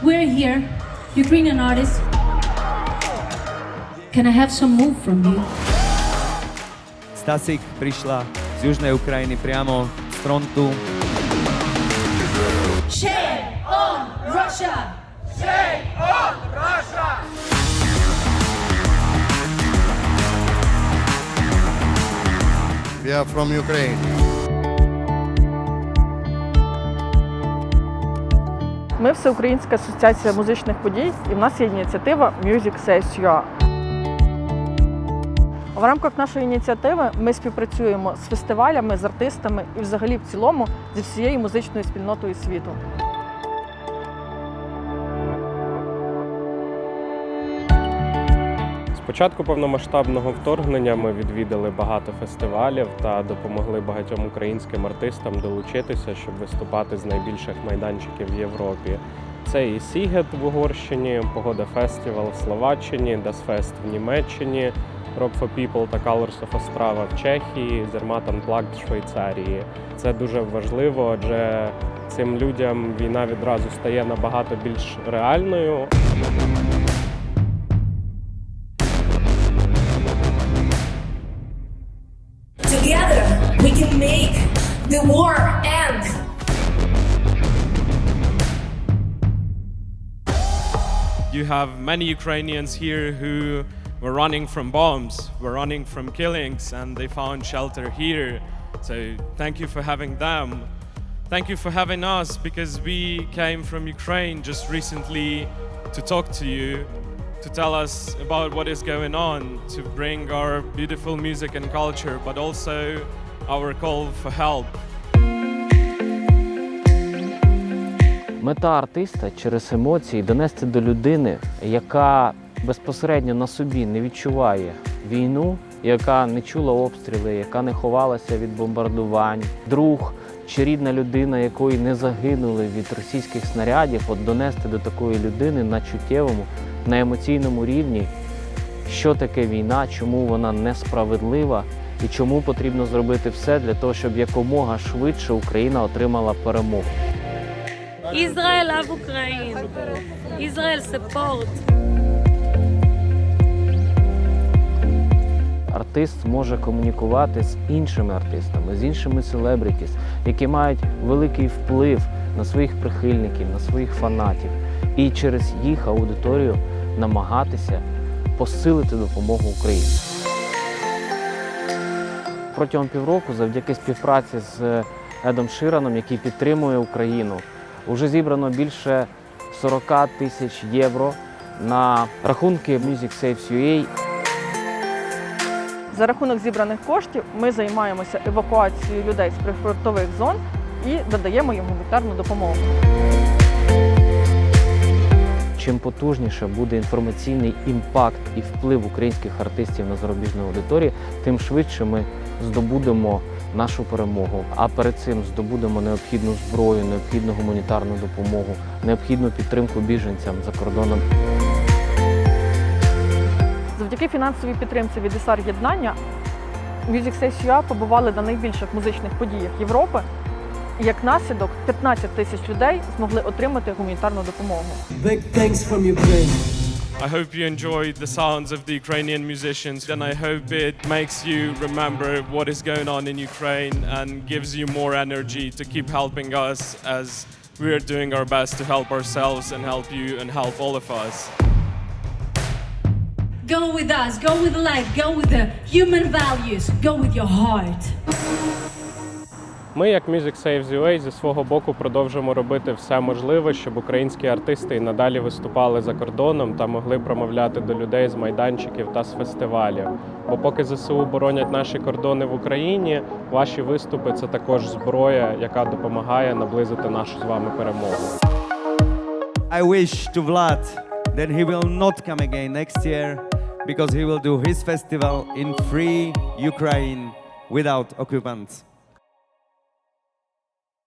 We're here, Ukrainian artists. Can I have some move from you? Stasik prišla z južnej Ukrajiny priamo z frontu. Shame on Russia! We are from Ukraine. Ми Всеукраїнська асоціація музичних подій, і в нас є ініціатива Music Saves UA. В рамках нашої ініціативи ми співпрацюємо з фестивалями, з артистами і взагалі в цілому зі всією музичною спільнотою світу. Початку повномасштабного вторгнення ми відвідали багато фестивалів та допомогли багатьом українським артистам долучитися, щоб виступати з найбільших майданчиків в Європі. Це і Сігет в Угорщині, Погода Фестивал в Словаччині, Fest в Німеччині, Rock for People та Colors of Ostrava в Чехії, Zermatt Unplugged в Швейцарії. Це дуже важливо, адже цим людям війна відразу стає набагато більш реальною. You have many Ukrainians here who were running from bombs, were running from killings, and they found shelter here. So thank you for having them. Thank you for having us because we came from Ukraine just recently to talk to you, to tell us about what is going on, to bring our beautiful music and culture, but also our call for help. Мета артиста через емоції донести до людини, яка безпосередньо на собі не відчуває війну, яка не чула обстріли, яка не ховалася від бомбардувань, друг чи рідна людина, якої не загинули від російських снарядів, от донести до такої людини на чуттєвому, на емоційному рівні, що таке війна, чому вона несправедлива і чому потрібно зробити все для того, щоб якомога швидше Україна отримала перемогу. Israel love Ukraine. Israel support. Артист може комунікувати з іншими артистами, з іншими селебрітіс, які мають великий вплив на своїх прихильників, на своїх фанатів, і через їх аудиторію намагатися посилити допомогу Україні. Протягом півроку, завдяки співпраці з Едом Шираном, який підтримує Україну, вже зібрано більше 40 тисяч євро на рахунки Music Saves UA За рахунок зібраних коштів ми займаємося евакуацією людей з прифронтових зон і додаємо їм гуманітарну допомогу. Чим потужніше буде інформаційний імпакт і вплив українських артистів на зарубіжну аудиторію, тим швидше ми здобудемо нашу перемогу. А перед цим здобудемо необхідну зброю, необхідну гуманітарну допомогу, необхідну підтримку біженцям за кордоном. Завдяки фінансовій підтримці від ІСАР Єднання Music Saves UA побували на найбільших музичних подіях Європи. І як наслідок 15 тисяч людей змогли отримати гуманітарну допомогу. Big thanks from Ukraine. I hope you enjoy the sounds of the Ukrainian musicians, and I hope it makes you remember what is going on in Ukraine and gives you more energy to keep helping us as we are doing our best to help ourselves and help you and help all of us. Go with us, go with life, go with the human values, go with your heart. Ми, як Music Saves UA, зі свого боку продовжимо робити все можливе, щоб українські артисти і надалі виступали за кордоном та могли промовляти до людей з майданчиків та з фестивалів. Бо поки ЗСУ боронять наші кордони в Україні, ваші виступи це також зброя, яка допомагає наблизити нашу з вами перемогу. I wish to Vlad that he will not come again next year because he will do his festival in free Ukraine without occupants.